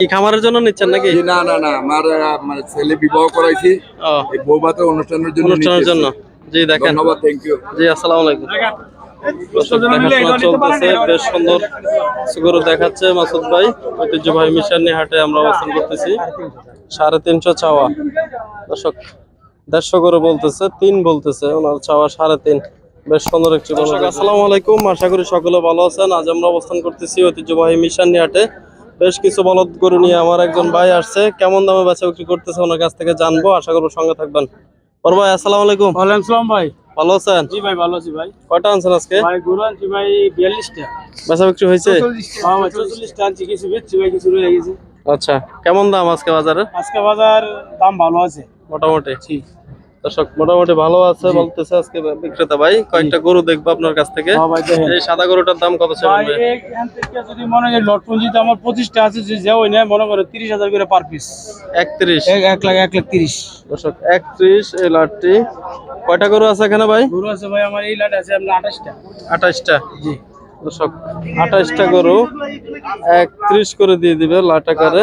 কি খামারের জন্য নিচ্ছেন নাকি? না না না আমার মানে ছেলে বিবাহ করাইছি। এই বৌভাতের অনুষ্ঠানের জন্য অনুষ্ঠানের জন্য। জি দেখেন। ধন্যবাদ থ্যাংক ইউ জি আসসালামু আলাইকুম। চলতেছে বেশ সুন্দর সুগরু দেখাচ্ছে মাসুদ ভাই। ঐতিহ্যবাহী মিশানি হাটে আমরা অবস্থান করতেছি। সাড়ে তিনশো চাওয়া। দর্শক দেড়শো করে বলতেছে তিন বলতেছে ওনার চাওয়া সাড়ে তিন। বেশ সুন্দর একটি দর্শক আসসালামু আলাইকুম। আশা করি সকলে ভালো আছেন। আজ আমরা অবস্থান করতেছি ঐতিহ্যবাহী মিশানি হাটে। বেশ কিছু বলদ গরু নিয়ে আমার একজন ভাই আসছে। কেমন দামে বেচা বিক্রি করতেছে ওনার কাছ থেকে জানব। আশা করব সঙ্গে থাকবেন। বড় ভাই আসসালামু আলাইকুম। ওয়ালাইকুম সালাম ভাই। ভালো আছেন? জি ভাই ভালো আছি ভাই। কয়টা আনছেন আজকে? ভাই গরু আনছি ভাই বিয়াল্লিশটা। বেচা বিক্রি হয়েছে? হ্যাঁ ভাই চৌচল্লিশটা আনছি কিছু বেচছি ভাই কিছু রয়ে গেছে। আচ্ছা কেমন দাম আজকে বাজারে আজকে বাজার দাম ভালো আছে। মোটামুটি। জি। দর্শক মোটামুটি ভালো আছে বলতেছে আজকে বিক্রেতা ভাই। কয়েকটা গরু দেখব আপনার কাছ থেকে। হ্যাঁ এই সাদা গরুটার দাম কত যদি মনে হয় লটপুঞ্জিতে আমার পঁচিশটা আছে যে যাও না মনে করে তিরিশ হাজার করে পার পিস একত্রিশ। এক লাখ এক লাখ তিরিশ। দর্শক একত্রিশ এই লাটটি। কয়টা গরু আছে এখানে ভাই? গরু আছে ভাই আমার এই লাট আছে আপনার আঠাশটা। আঠাশটা। জি। দর্শক আঠাশটা গরু একত্রিশ করে দিয়ে দিবে লাট আকারে।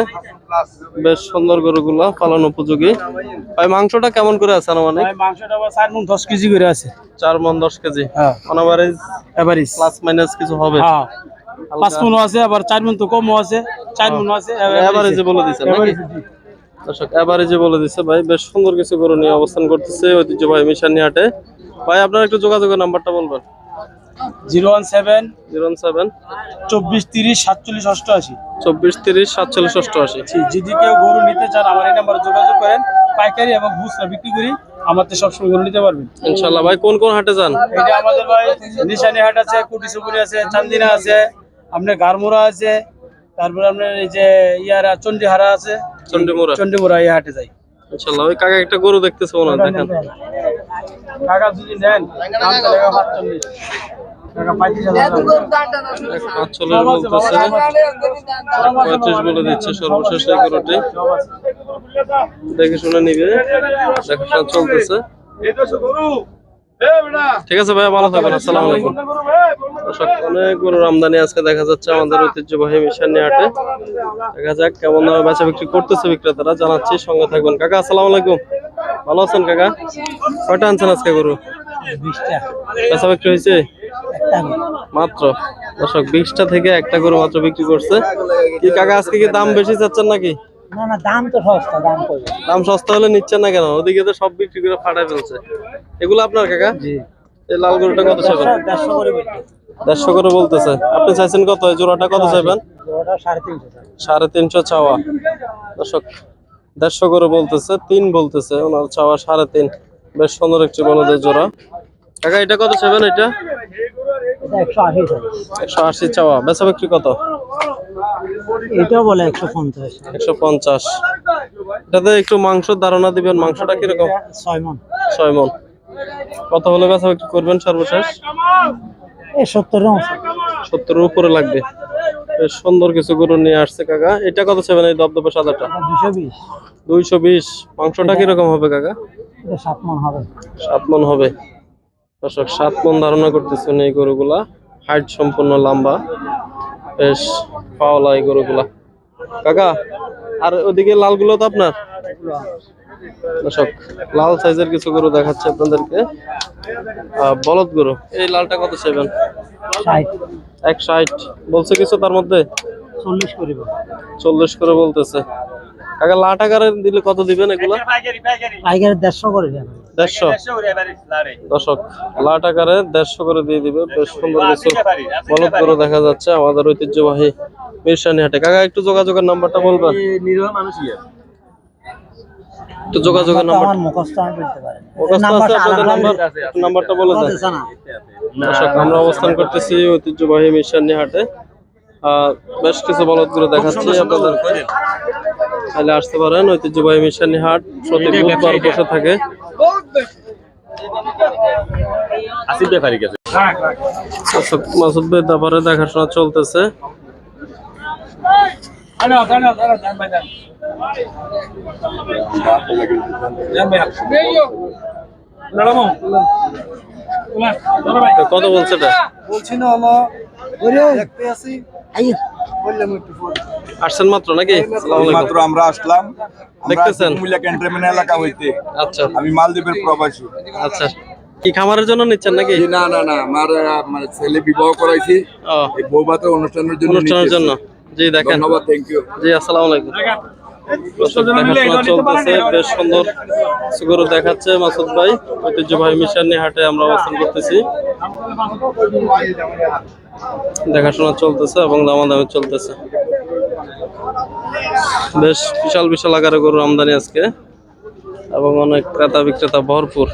বেশ সুন্দর গরুগুলা পালন উপযোগী। ভাই মাংসটা কেমন করে আছে মানে মাংসটা চার মন দশ কেজি করে আছে। চার মন দশ কেজি। হ্যাঁ। এভারেজ প্লাস মাইনাস কিছু হবে। হ্যাঁ। পাঁচ মনও আছে আবার চার মন তো কমও আছে। চার মনও আছে এভারেজে বলে দিচ্ছেন নাকি। দর্শক এভারেজে বলে দিচ্ছে ভাই। বেশ সুন্দর কিছু গরু নিয়ে অবস্থান করতেছে ঐতিহ্যবাহী মিশানি হাটে ভাই আপনার একটু যোগাযোগের নাম্বারটা বলবেন। Zero one seven zero one seven চব্বিশ তিরিশ সাতচল্লিশ অষ্টআশি। চব্বিশ তিরিশ সাতচল্লিশ অষ্টআশি। যদি কেউ গরু নিতে চান আমার এই নাম্বারে যোগাযোগ করেন। পাইকারি এবং খুচরা বিক্রি করি আমার তো সবসময় গরু নিতে পারবেন। ইনশাল্লাহ ভাই কোন কোন হাটে যান? এটা আমাদের ভাই নিশানি হাট আছে কুটিসুপুরি আছে চান্দিনা আছে আপনার গারমোড়া আছে তারপরে আপনার এই যে ইয়ারা চন্ডিহারা আছে চন্ডিমুড়া চন্ডিমুড়া এই হাটে যাই। ইনশাল্লাহ ওই কাকা একটা গরু দেখতেছে মনে হয় দেখেন। টাকা যদি নেন পাঁচচল্লিশ টাকা পঁয়ত্রিশ হাজার এক পাঁচচল্লিশ বলতেছে পঁয়ত্রিশ বলে দিচ্ছে সর্বশেষ এই দেখে শুনে নিবে দেখাশোনা চলতেছে। ঠিক আছে ভাইয়া ভালো থাকবেন আসসালামু আলাইকুম। অনেক গরুর আমদানি আজকে দেখা যাচ্ছে আমাদের ঐতিহ্যবাহী মিশানি হাটে। দেখা যাক কেমন দামে বেচা বিক্রি করতেছে বিক্রেতারা জানাচ্ছি সঙ্গে থাকবেন। কাকা আসসালাম আলাইকুম। ভালো আছেন কাকা? কয়টা আনছেন আজকে গরু? বেচা বিক্রি হয়েছে? মাত্র। দর্শক বিশটা থেকে একটা গরু মাত্র বিক্রি করছে। কি কাকা আজকে কি দাম বেশি চাচ্ছেন নাকি? না না দাম তো সস্তা দাম দাম সস্তা হলে নিচ্ছেন না কেন? ওদিকে তো সব বিক্রি করে ফাটাই ফেলছে। এগুলো আপনার কাকা? জি। এই লাল গরুটা কত চাইবেন? দেড়শো করে বলতেছে। আপনি চাইছেন কত? জোড়াটা কত চাইবেন? সাড়ে তিনশো চাওয়া। দর্শক দেড়শো করে বলতেছে তিন বলতেছে ওনার চাওয়া সাড়ে তিন। বেশ সুন্দর একটি বলদের জোড়া। কাকা এটা কত চাইবেন এটা? একশো আশি চাওয়া। বেচা বিক্রি কত? এটাও বলে একশো পঞ্চাশ। একশো পঞ্চাশ। এটাতে একটু মাংস ধারণা দিবেন। মাংসটা কীরকম? ছয় মন। ছয় মন। কত হলে বেচা বিক্রি করবেন সর্বশেষ? সত্তর সত্তরের উপরে লাগবে। বেশ সুন্দর কিছু গরু নিয়ে আসছে কাকা। এটা কত চাইবেন এই দবদবে সাদাটা? দুইশো বিশ। মাংসটা কীরকম হবে কাকা? সাত মন হবে। সাত মন হবে। দর্শক সাত মন ধারণা করতেছেন এই গরুগুলা। হাইট সম্পূর্ণ লম্বা। বেশ পাওলা এই গরুগুলা। কাকা আর ওদিকে লালগুলো তো আপনার? দর্শক লাল সাইজের কিছু গরু দেখাচ্ছে আপনাদেরকে। বলদ গরু। এই লালটা কত ষাট। এক ষাট। বলছে কিছু তার মধ্যে? চল্লিশ করিব। চল্লিশ করে বলতেছে। কাকা লাট আকারে দিলে কত দিবেন এগুলা? পাইকারি দেড়শো করে দেন। দেড়শো? দশক লাট আকারে দেড়শো করে দিয়ে দিবে। বেশ সুন্দর কিছু বলদ করে দেখা যাচ্ছে আমাদের ঐতিহ্যবাহী মিরসানি হাটে। কাকা একটু যোগাযোগের নাম্বারটা বলবেন? একটু যোগাযোগের নাম্বার মুখস্থ আমি বলতে পারি। মুখস্থ আছে আপনাদের নাম্বার? নাম্বারটা বলে দেন। দর্শক আমরা অবস্থান করতেছি ঐতিহ্যবাহী মিরসানি হাটে। আহ, বেশ কিছু বলদ করে দেখাচ্ছি আপনাদের। তাহলে আসতে পারেন। ঐতিহ্যবাহী মিশানি হাট প্রতি বুধবার বসে থাকে। দর্শক, মাসুদ ভাই তারপরে দেখাশোনা চলতেছে। কত বলছে এটা? বলছি না হলো আসছেন মাত্র নাকি? মাত্র আমরা আসলাম। দেখতেছেন? কুমিল্লা ক্যান্টনমেন্ট এলাকা হইতে। আচ্ছা। আমি মালদ্বীপের প্রবাসী। আচ্ছা। কি খামারের জন্য নিচ্ছেন নাকি? না না না আমার মানে ছেলে বিবাহ করাইছি। ও। বউ ভাতের অনুষ্ঠানের জন্য অনুষ্ঠানের জন্য। জি দেখেন। ধন্যবাদ থ্যাংক ইউ জি আসসালামু আলাইকুম। চলতেছে বেশ সুন্দর সুগরু দেখাচ্ছে মাসুদ ভাই। ঐতিহ্যবাহী মিশানি হাটে আমরা অবস্থান করতেছি। দেখাশোনা চলতেছে এবং দামাদামি চলতেছে। বেশ বিশাল বিশাল আকারে গরুর আমদানি আজকে। এবং অনেক ক্রেতা বিক্রেতা ভরপুর।